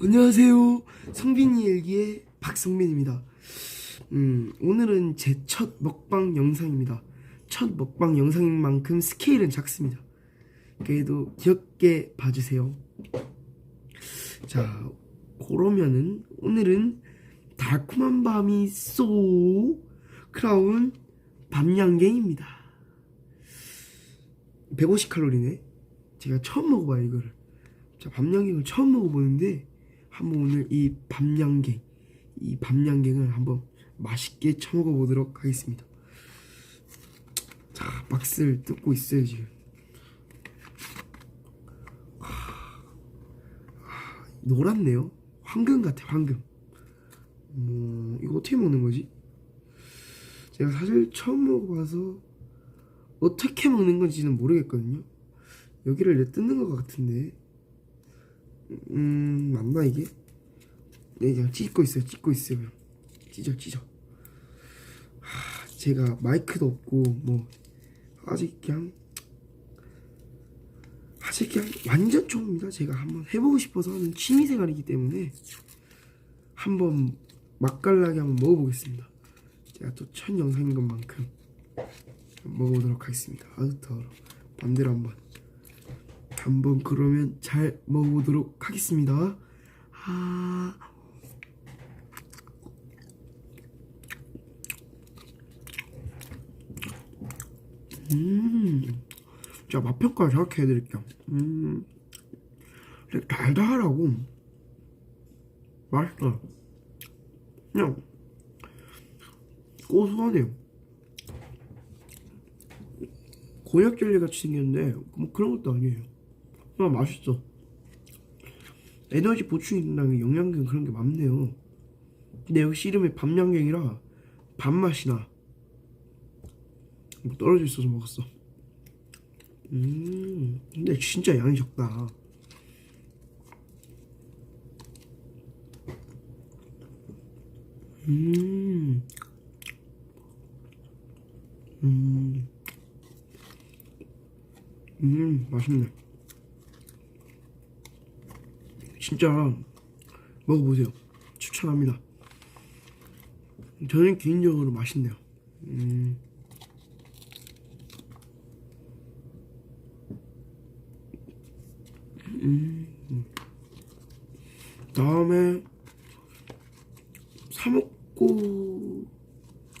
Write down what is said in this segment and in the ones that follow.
안녕하세요. 성빈이 일기의 박성빈입니다. 음, 오늘은 제 첫 먹방 영상입니다. 첫 먹방 영상인 만큼 스케일은 작습니다. 그래도 귀엽게 봐주세요. 자, 그러면은 오늘은 달콤한 밤이 쏘 크라운 밤양갱입니다. 150칼로리네. 제가 처음 먹어봐요 이거를. 자, 밤양갱을 처음 먹어보는데 한번 오늘 이 밤양갱 이 밤양갱을 한번 맛있게 처먹어 보도록 하겠습니다. 자, 박스를 뜯고 있어요 지금. 아, 아, 노랗네요. 황금 같아 황금. 뭐 이거 어떻게 먹는 거지? 제가 사실 처음 먹어봐서 어떻게 먹는 건지는 모르겠거든요. 여기를 내 뜯는 것 같은데. 음 맞나 이게? 네 그냥 찢고 있어요 찢고 있어요. 찢어 찢어. 하, 제가 마이크도 없고 뭐 아직 그냥 아직 그냥 완전 초보입니다. 제가 한번 해보고 싶어서 하는 취미생활이기 때문에 한번 맛깔나게 한번 먹어보겠습니다. 제가 또 첫 영상인 것만큼 먹어보도록 하겠습니다. 아유 더러 맘대로 한번 한번 그러면 잘 먹어보도록 하겠습니다. 아, 음, 자 맛평가 정확히 해드릴게요. 음, 달달하고 맛있어요. 그냥 고소하네요. 곤약 젤리 같이 생겼는데 뭐 그런 것도 아니에요. 아 맛있어. 에너지 보충이 된다는 영양균 그런 게 많네요. 근데 역시 이름이 밤양갱이라 밥맛이 나. 뭐 떨어져 있어서 먹었어. 음, 근데 진짜 양이 적다. 음, 음, 음, 맛있네. 진짜 먹어보세요. 추천합니다. 저는 개인적으로 맛있네요. 음. 음. 다음에 사 먹고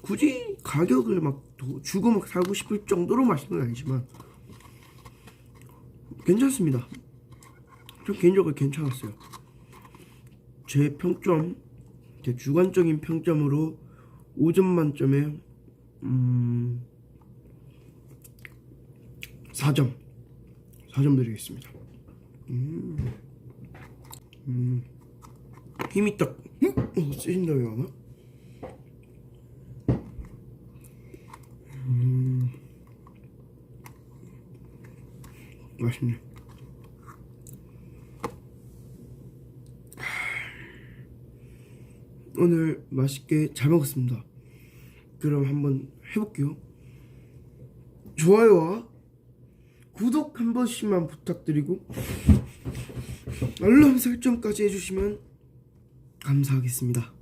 굳이 가격을 막 도- 주고 막 사고 싶을 정도로 맛있는 건 아니지만 괜찮습니다. 저 개인적으로 괜찮았어요. 제 평점, 제 주관적인 평점으로 5점 만점에 음 4점, 4점 드리겠습니다. 음, 음 힘이 딱 어, 쓰신다고 하나? 음, 맛있네. 오늘 맛있게 잘 먹었습니다. 그럼 한번 해볼게요. 좋아요와 구독 한 번씩만 부탁드리고 알람 설정까지 해주시면 감사하겠습니다.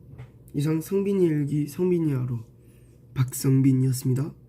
이상 성빈이 일기 성빈이 하루 박성빈이었습니다.